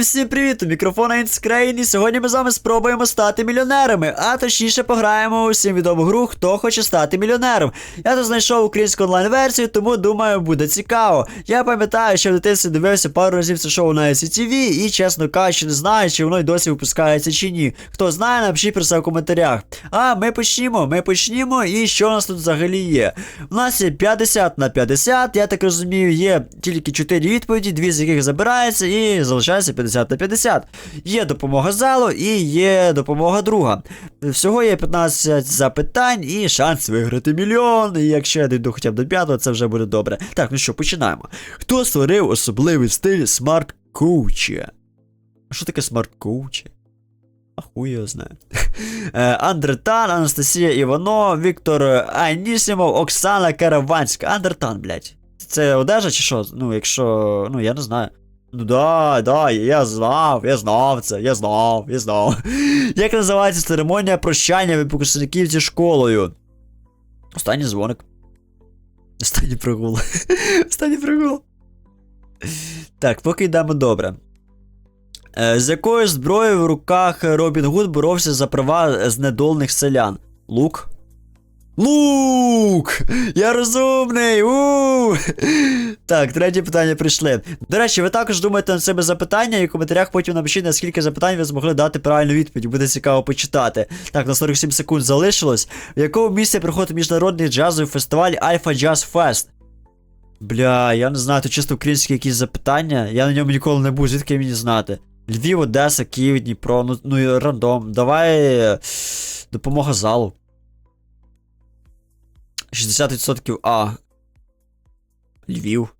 всім привіт! У мікрофона Інскрейн, і сьогодні ми з вами спробуємо стати мільйонерами, а точніше пограємо у всім відому гру Хто хоче стати мільйонером. Я тут знайшов українську онлайн-версію, тому думаю, буде цікаво. Я пам'ятаю, що в дитинстві дивився пару разів це шоу на SCTV і, чесно кажучи, не знаю, чи воно й досі випускається чи ні. Хто знає, напишіть про це в коментарях. А ми почнімо, ми почнімо, і що у нас тут взагалі є? У нас є 50 на 50, я так розумію, є тільки 4 відповіді, дві з яких забираються, і залишається 50 на 50. Є допомога залу і є допомога друга. Всього є 15 запитань і шанс виграти мільйон. І якщо я дійду хоча б до п'ятого, це вже буде добре. Так, ну що, починаємо. Хто створив особливий стиль смарт коуча? А що таке смарт коуча? А хуй його знає. Е, Андретан, Анастасія Івано, Віктор Анісімов, Оксана Караванська. Андретан, блядь. Це одежа чи що? Ну, якщо. Ну, я не знаю. Да, да, я знав, я знав це, я знав, я знав. Як називається церемонія прощання випускників зі школою? Останній дзвоник. Останній прогул. Останній прогул. Так, поки йдемо добре. Е, З якою зброєю в руках Робін Гуд боровся за права знедолених селян? Лук? Лук! Я розумний! у Так, третє питання прийшли. До речі, ви також думаєте над себе запитання, і в коментарях потім напишіть, наскільки запитань ви змогли дати правильну відповідь. Буде цікаво почитати. Так, на 47 секунд залишилось. В якому місці проходить міжнародний джазовий фестиваль Alpha Jazz Fest? Бля, я не знаю, тут чисто українські якісь запитання. Я на ньому ніколи не був, звідки мені знати. Львів, Одеса, Київ, Дніпро, ну, ну і рандом. Давай. е, Допомога залу. 60% А. Львів.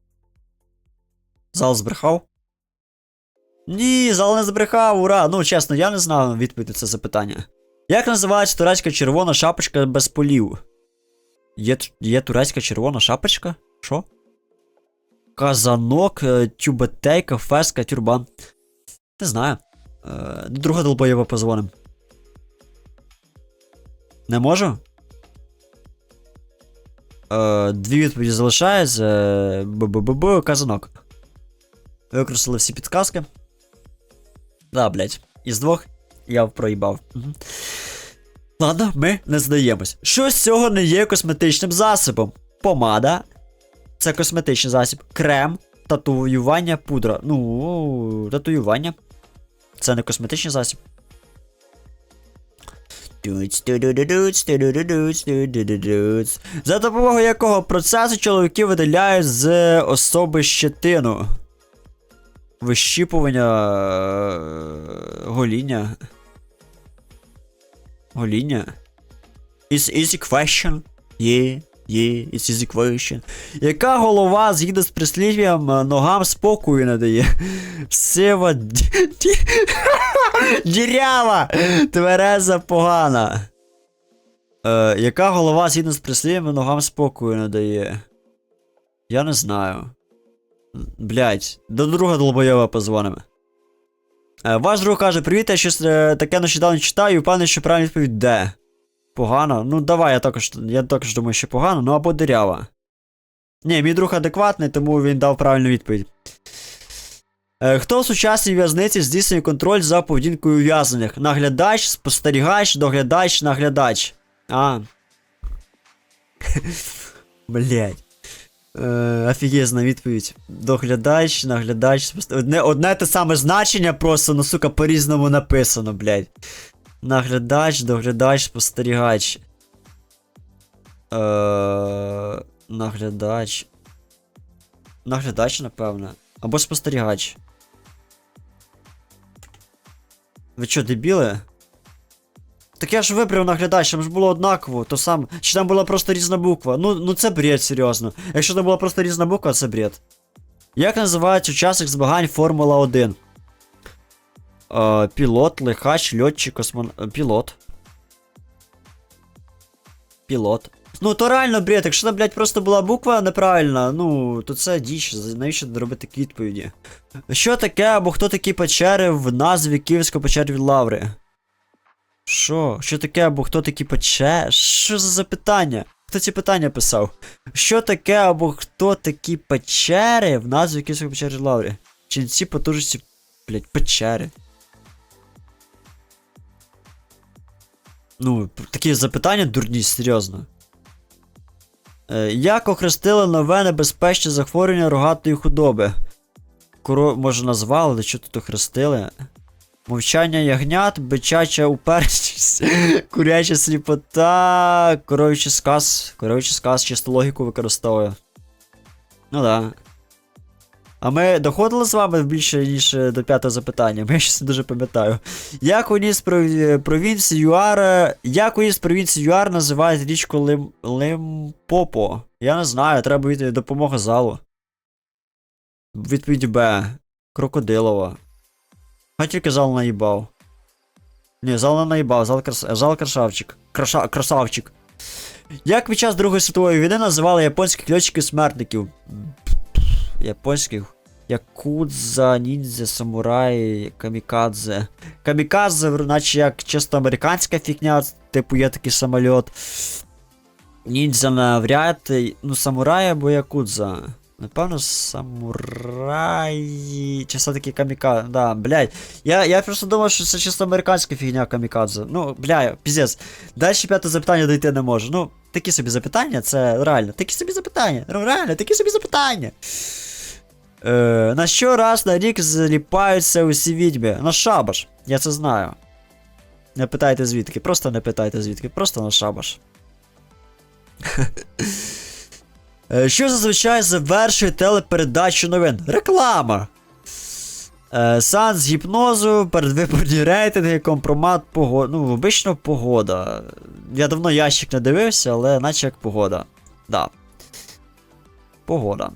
Зал збрехав? Ні, зал не збрехав, ура! Ну, чесно, я не знав відповідь на це запитання. Як називається турецька червона шапочка без полів? Є, є турецька червона шапочка? Що? Казанок, е, тюбетейка, феска, тюрбан. Не знаю. Е, друга долбоєва позвоним. Не можу? Е, дві відповіді залишаються. Е, Б-б-б-б, казанок. Використали всі підказки. Да, блять. Із двох я проїбав. Угу. Ладно, ми не здаємось. Що з цього не є косметичним засобом? Помада. Це косметичний засіб. Крем, татуювання, пудра. Ну, татуювання. Це не косметичний засіб. За допомогою якого процесу чоловіки видаляють з особи щетину. Вищіпування. Гоління. Гоління. Is easy question. Yeah, yeah, it's easy question. Яка голова згідно з прислів'ям е, ногам спокою не дає? Сива. ді- ді- Дірява! Твереза погана. Е, яка голова згідно з прислів'ям ногам спокою не дає? Я не знаю. Блять, до друга долбойова позвонимо. Е, ваш друг каже: Привіт, я щось е, таке нещодавно читаю і впевнений, що правильна відповідь де? Погано? Ну давай, я також, я також думаю, що погано, ну або дирява. Ні, мій друг адекватний, тому він дав правильну відповідь. Е, Хто в сучасній в'язниці здійснює контроль за поведінкою ув'язнених? Наглядач, спостерігач, доглядач, наглядач. А. Блять. Е, офігезна відповідь. Доглядач, наглядач, спостерігач. Одне, одне те саме значення, просто, ну сука, по-різному написано, блять. Наглядач, доглядач, спостерігач. Е, наглядач. Наглядач, напевно. Або спостерігач. Ви що, дебіли? Так я ж вибрав наглядач, там ж було однаково, то сам. Чи там була просто різна буква? Ну, ну це бред, серйозно. Якщо там була просто різна буква, це бред. Як називається учасник змагань Формула 1? Е, пілот, лихач, льотчик, космон... е, Пілот. Пілот. Ну, то реально бред, якщо там, блядь, просто була буква неправильна, ну, то це діч, навіщо робити такі відповіді? Що таке або хто такі печери в назві Київської печери від Лаври? Що? Що таке або хто такі печери? Що за запитання? Хто ці питання писав? Що таке або хто такі печери в назві Київської печери від Лаври? Ченці потужності блядь, печери. Ну, такі запитання дурні, серйозно. Е, як охрестили нове небезпечне захворювання рогатої худоби? Коро... Може назвали, але що тут охрестили? Мовчання ягнят, бичача уперстість, куряча сліпота, коров'ячий сказ. Коров'ячий сказ чисто логіку використовує. Ну да. А ми доходили з вами більше, ніж е, до п'ятого запитання, я щось не дуже пам'ятаю. Як уніс прові- провінції ЮАР. е, Як уніс провінції ЮАР називають річку Лим... Лимпопо? Я не знаю, треба від... допомога залу. Відповідь Б. Крокодилова. Хай тільки зал наїбав. Ні, зал не наїбав, зал, крас... зал красавчик. Краша... Красавчик. Як під час Другої світової війни називали японських льотчиків смертників? Японських. Якудза, ніндзя, самурай, камікадзе. Камікадзе, наче як чисто американська фігня, типу є такий самольот. Ніндзя навряд. Ну, самурай або якудза. Напевно, самурай. Чи все-таки камікадзе. Да, блядь. Я, я просто думав, що це чисто американська фігня камікадзе. Ну, бля, піздець. Далі п'яте запитання дойти не можу. Ну, такі собі запитання, це реально. Такі собі запитання. Ну, реально, такі собі запитання. Е, на що раз на рік зліпаються усі відьми? На шабаш. Я це знаю. Не питайте звідки, просто не питайте звідки, просто на шабаш. Е, Що зазвичай завершує телепередачу новин? Реклама. Е, Сеанс гіпнозу, передвиборні рейтинги, компромат, погода. Ну, обично погода. Я давно ящик не дивився, але наче як погода. Да. Погода.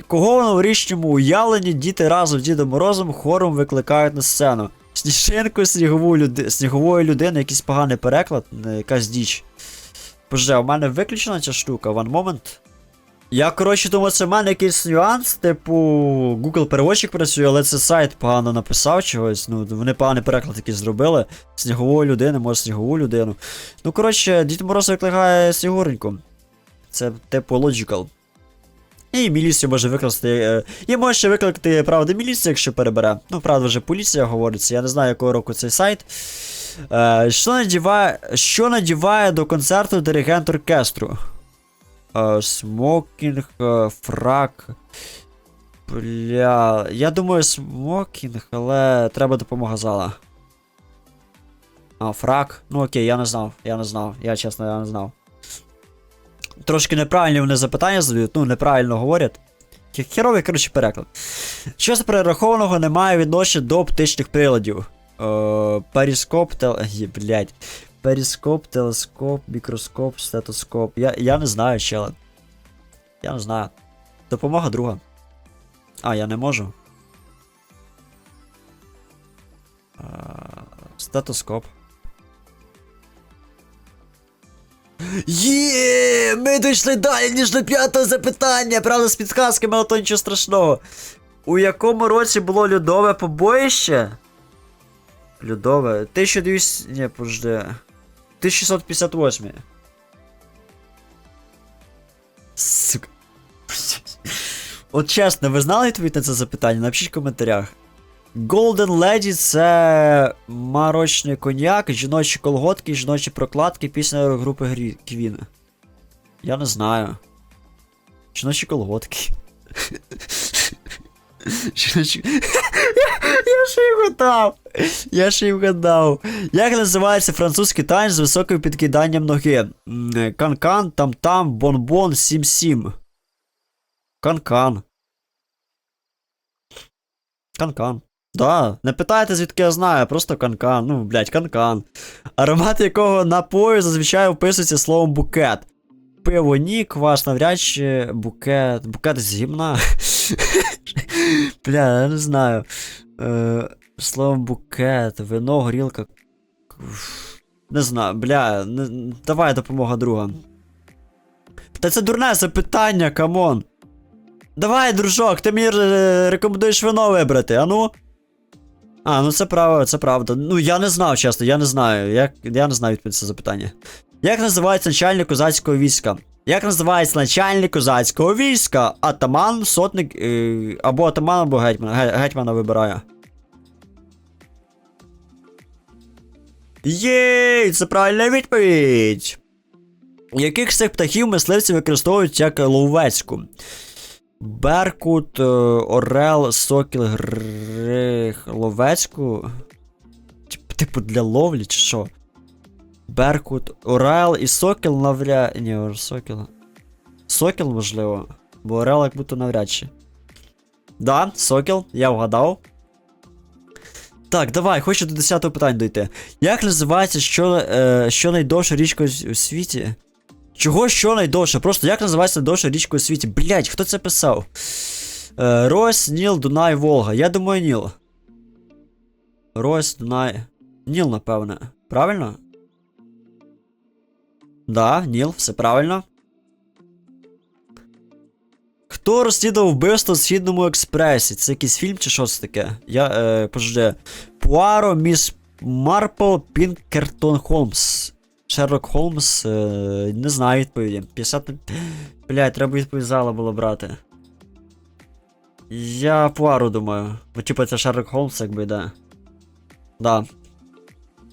Кого в новорічному уявленні діти разом з Дідом Морозом хором викликають на сцену? Сніжинку снігову люди... снігової людини, якийсь поганий переклад, якась діч. Боже, у мене виключена ця штука, one moment. Я, коротше, думав, це в мене якийсь нюанс, типу, Google переводчик працює, але це сайт погано написав чогось. Ну, вони поганий переклад якийсь зробили. Снігової людини, може снігову людину. Ну, коротше, Дід Мороз викликає снігуреньку. Це, типу, logical. І міліцію може викласти. е, І може ще викликати, правда, міліцію, якщо перебере. Ну, правда, вже поліція говориться. Я не знаю, якого року цей сайт. Е, що, надіває, що надіває до концерту диригент оркестру? Е, смокінг, фрак. Бля. Я думаю, смокінг, але треба допомога зала. А, фрак. Ну окей, я не знав. Я не знав. Я чесно, я не знав. Трошки неправильні вони запитання задають, ну, неправильно говорять. Херовий, коротше, переклад. Що з перерахованого не має відношення до оптичних приладів? Е, періскоп, тел... Блядь. Періскоп, телескоп, мікроскоп, стетоскоп. Я, я не знаю, чела. Я не знаю. Допомога друга. А, я не можу. Е, стетоскоп. Є, ми дійшли далі, ніж до п'ятого запитання. Правда, з підказками, але то нічого страшного. У якому році було льодове побоїще? Льодове. 1200. Ні, подожди. 1658. Сука. От чесно, ви знали відповідь на це запитання? Напишіть в коментарях. Golden Lady це марочний коньяк, жіночі колготки, жіночі прокладки, пісня групи Грі... Квін. Я не знаю. Жіночі колготки. Жіночі. Я ще й вгадав. Я ще й вгадав. Як називається французький танець з високим підкиданням ноги? Канкан, там-там, бон-бон, сім-сім. Канкан. Канкан. Да, не питайте, звідки я знаю, просто канкан. Ну, блядь, канкан. Аромат якого напою зазвичай описується словом букет. Пиво ні, квас навряд чи букет. Букет з гімна. Бля, я не знаю. Е, словом букет, вино, горілка. Не знаю, бля, давай допомога друга. Та це дурне запитання, камон. Давай, дружок, ти мені е, рекомендуєш вино вибрати, а ну? А, ну це правда, це правда. Ну я не знав, чесно, я не знаю. Я, я не знаю відповідь це запитання. Як називається начальник козацького війська? Як називається начальник козацького війська? Атаман, сотник. Е, або атаман, або гетьман. Гетьмана вибирає? Єй, це правильна відповідь! Яких з цих птахів мисливці використовують як ловецьку? Беркут, е, Орел, Сокіл, Грих, Ловецьку. Типу для ловлі чи що? Беркут, Орел і Сокіл навряд. Ні, Сокіл. Сокіл, можливо. Бо Орел як будто навряд чи. Да, Сокіл, я вгадав. Так, давай, хочу до 10 го питання дойти. Як називається що, е, що найдовша річка у- у світі? Чого що найдовше? Просто як називається найдовша річка у світі? Блять, хто це писав? Е, Рось, Ніл, Дунай, Волга. Я думаю, Ніл. Рось, Дунай. Ніл, напевне. Правильно? Да, Ніл, все правильно. Хто розслідував вбивство в Східному експресі? Це якийсь фільм чи що це таке? Я е, пожди. Пуаро, Міс Марпл, Пінкертон Холмс. Шерлок Холмс. Е, не знаю відповіді. 50. на- Блядь, треба відповідь зала було брати. Я Пуаро думаю. Бо типу це Шерлок Холмс, якби, да. Да.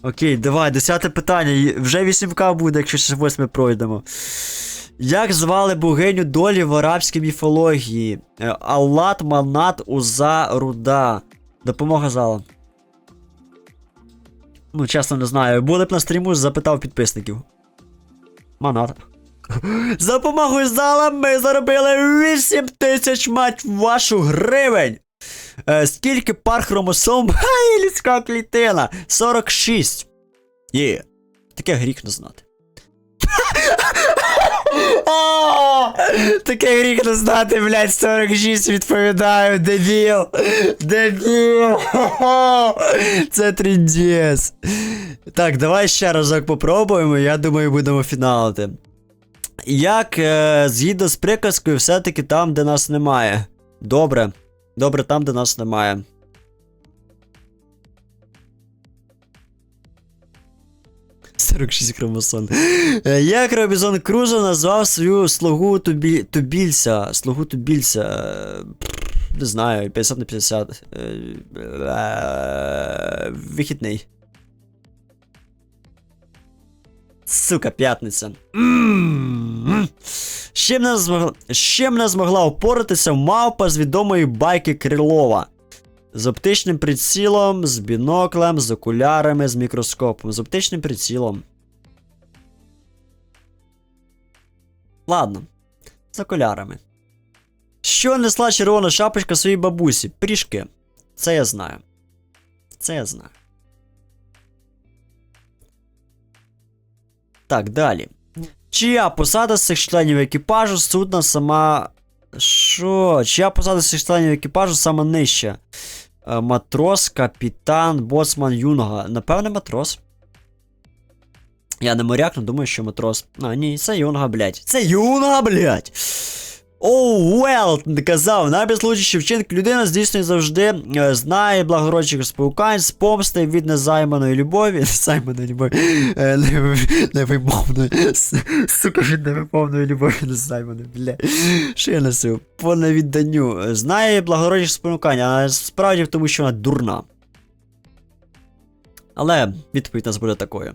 Окей, давай, десяте питання. Вже 8К буде, якщо ще восьме пройдемо. Як звали богиню долі в арабській міфології? Е, Аллат, Манат, Уза, Руда. Допомога зала. Ну, чесно не знаю. Були б на стріму, запитав підписників. Манат. За допомогою зала ми заробили 8 тисяч мать вашу гривень. Е, скільки пар хромосом має людська клітина? 46. Є. Таке гріх не знати. Таке гріх не знати, блядь, 46 відповідаю, дебіл. Дебіл. Це тріндєс. Так, давай ще разок попробуємо, я думаю, будемо фіналити. Як е, згідно з приказкою, все-таки там, де нас немає. Добре. Добре, там, де нас немає. Сорок шість хромосом. Е, Як Робізон Крузо назвав свою слугу Тубі... Тубільця? Слугу Тубільця. е, Не знаю, 50 на 50. Е, Вихідний. Сука, п'ятниця. З чим не змогла, впоратися мавпа з відомої байки Крилова? З оптичним прицілом, з біноклем, з окулярами, з мікроскопом. З оптичним прицілом. Ладно. З окулярами. Що несла червона шапочка своїй бабусі? Пиріжки. Це я знаю. Це я знаю. Так, далі. Чия посада з цих членів екіпажу судна сама. Що? Чия посада з цих членів екіпажу сама нижча? Е, Матрос, капітан, боцман, юнга. Напевне, матрос. Я не моряк, але думаю, що матрос. А, ні, це юнга, блядь. Це юнга, блядь. Оу, Уелт казав, найбезлучіші вчинки людина здійснює завжди е, знає благородчих спілкань з помсти від незайманої любові. Незайманої любові. е, Невимовної. Сука, від невимовної любові незайманої, бля. Що я несу? По невідданню. Знає благородчих спонукань, а справді в тому, що вона дурна. Але відповідь нас буде такою.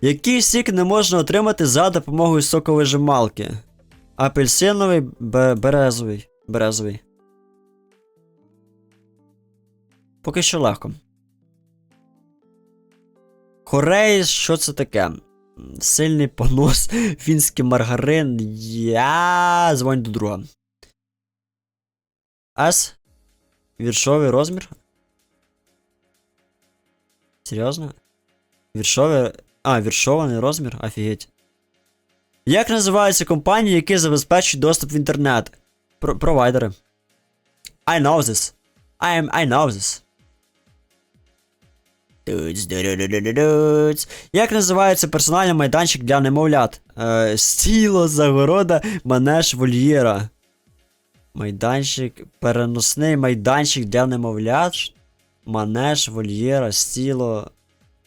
Який сік не можна отримати за допомогою соковижималки? Апельсиновий, березовий. Березовий. Поки що легко. Хорей, що це таке? Сильний понос, фінський маргарин. Я дзвоню до друга. С. Віршовий розмір. Серйозно? Віршовий. А, віршований розмір? Офігеть. Як називаються компанії, які забезпечують доступ в інтернет? Про- провайдери. I know this. I am, I know this. Як називається персональний майданчик для немовлят? Е, стіло, загорода, манеж вольєра. Майданчик. Переносний майданчик для немовлят. Манеж, вольєра, стіло.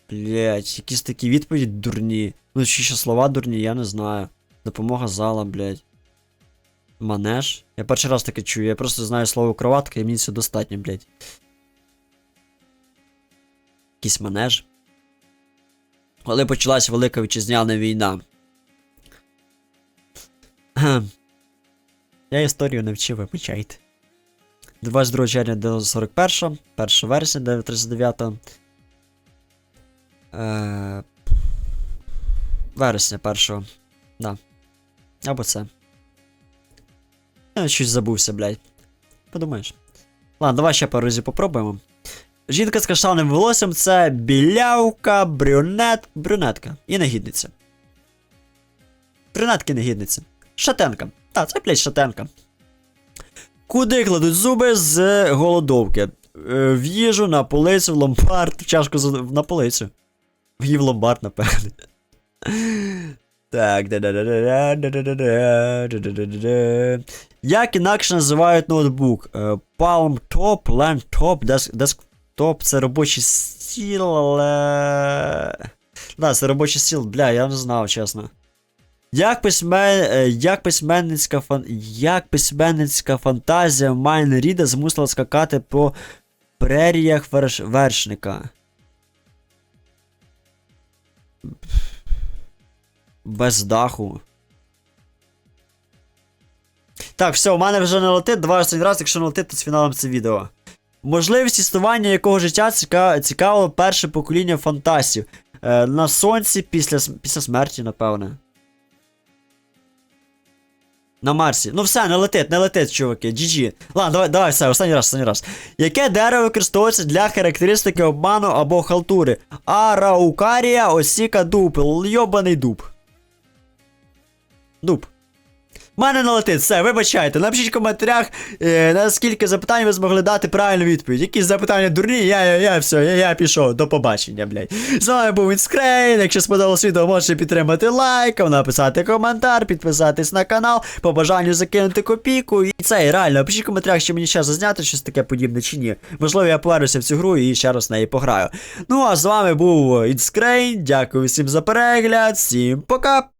Блять, якісь такі відповіді дурні. Ну, чи ще слова дурні, я не знаю. Допомога зала, блять. Манеж. Я перший раз таке чую, я просто знаю слово кроватка і мені це достатньо, блять. Якийсь манеж. коли почалась Велика Вітчизняна війна. Я історію не вчив, вибачайте. 22 червня 1941, 1 вересня 1939. Вересня 1. Да. Або це. Я щось забувся, блядь. Подумаєш. Ладно, давай ще пару разів попробуємо. Жінка з каштановим волоссям це білявка, брюнет, брюнетка і негідниця. Брюнетки негідниця. Шатенка. Так, це, блядь, шатенка. Куди кладуть зуби з голодовки? Е, В їжу, на полицю, в ломбард, в чашку на полицю. В її ломбард, напевне. Так. Як інакше називають ноутбук? Е, Palm Top, Land Top, Desktop це робочий стіл. Да, це робочий стіл, бля, я не знав, чесно. Як, письмен... е, як, письменницька фан... як письменницька фантазія Майн Ріда змусила скакати по преріях верш... вершника? Без даху. Так, все, у мене вже не летить. Давай останній раз, якщо не летить, то з фіналом це відео. Можливість існування якого життя ціка... цікавило перше покоління фантастів. Е, на сонці після, після смерті, напевне. На Марсі. Ну все, не летить, не летить, чуваки. GG. Ладно, давай, давай, все, останній раз, останній раз. Яке дерево використовується для характеристики обману або халтури? Араукарія, осіка, дуб. Йобаний дуб. Дуб. Мене не все, вибачайте. Напишіть в коментарях, е, на скільки запитань ви змогли дати правильну відповідь. Якісь запитання дурні, я, я, я, все, я, я пішов. До побачення, блядь. З вами був Інскрейн. Якщо сподобалось відео, можете підтримати лайком, написати коментар, підписатись на канал, по бажанню закинути копійку. І це реально, пишіть в коментарях, чи мені ще зазняти щось таке подібне чи ні. Можливо, я повернуся в цю гру і ще раз в неї пограю. Ну а з вами був Інскрейн. Дякую всім за перегляд, всім пока!